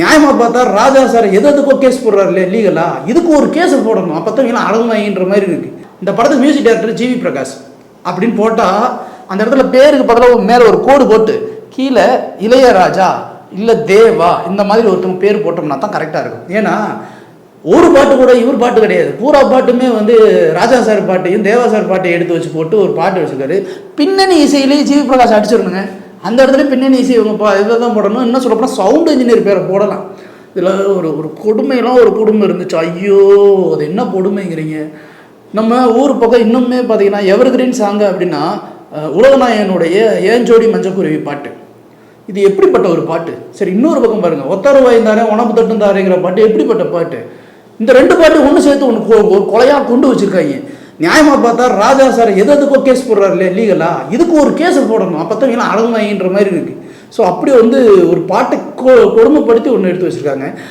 நியாயமா பார்த்தா ராஜா சார் எது எதுக்கோ கேஸ் போடுறாரு இல்லையா லீகலா இதுக்கு ஒரு கேஸ் போடணும். அப்போ தான் எல்லாம் அழகுமாயின்ற மாதிரி இருக்கு. இந்த படத்துக்கு மியூசிக் டைரக்டர் ஜிவி பிரகாஷ் அப்படின்னு போட்டால் அந்த இடத்துல பேருக்கு பதிலாக மேலே ஒரு கோடு போட்டு கீழே இளையராஜா இல்லை தேவா இந்த மாதிரி ஒருத்தவங்க பேர் போட்டோம்னா தான் கரெக்டாக இருக்கும். ஏன்னா ஒரு பாட்டு கூட இவர் பாட்டு கிடையாது. பூரா பாட்டுமே வந்து ராஜா சார் பாட்டையும் தேவா சார் பாட்டையும் எடுத்து வச்சு போட்டு ஒரு பாட்டு வச்சிருக்காரு. பின்னணி இசையிலேயே ஜிவி பிரகாஷ் அடிச்சிடணுங்க. அந்த இடத்துல பின்னணி இசை இவங்க இதை தான் போடணும். இன்னும் சொல்லப்போனால் சவுண்ட் இன்ஜினியர் பேரை போடலாம். இதில் ஒரு ஒரு கொடுமையெல்லாம் ஒரு கொடுமை இருந்துச்சு. ஐயோ அது என்ன கொடுமைங்கிறீங்க. நம்ம ஊர் பக்கம் இன்னுமே பார்த்தீங்கன்னா எவர் கிரீன் சாங்கு அப்படின்னா உலகநாயகனுடைய ஏஞ்சோடி மஞ்சக்குருவி பாட்டு. இது எப்படிப்பட்ட ஒரு பாட்டு? சரி இன்னொரு பக்கம் பாருங்க. ஒத்தர வாய்ந்தாரே உணவு தட்டுந்தாரேங்கிற பாட்டு எப்படிப்பட்ட பாட்டு? இந்த ரெண்டு பாட்டு ஒன்று சேர்த்து ஒன்று கொலையாக கொண்டு வச்சிருக்காங்க. நியாயமாக பார்த்தா ராஜா சார் எது எதுக்கோ கேஸ் போடுறாரு இல்லையா லீகலா இதுக்கு ஒரு கேஸ் போடணும். அப்போ தான் எல்லாம் அடங்குவாயின்ற மாதிரி இருக்குது ஸோ அப்படி வந்து ஒரு பாட்டை கொ கொடுமைப்படுத்தி ஒன்று எடுத்து வச்சுருக்காங்க.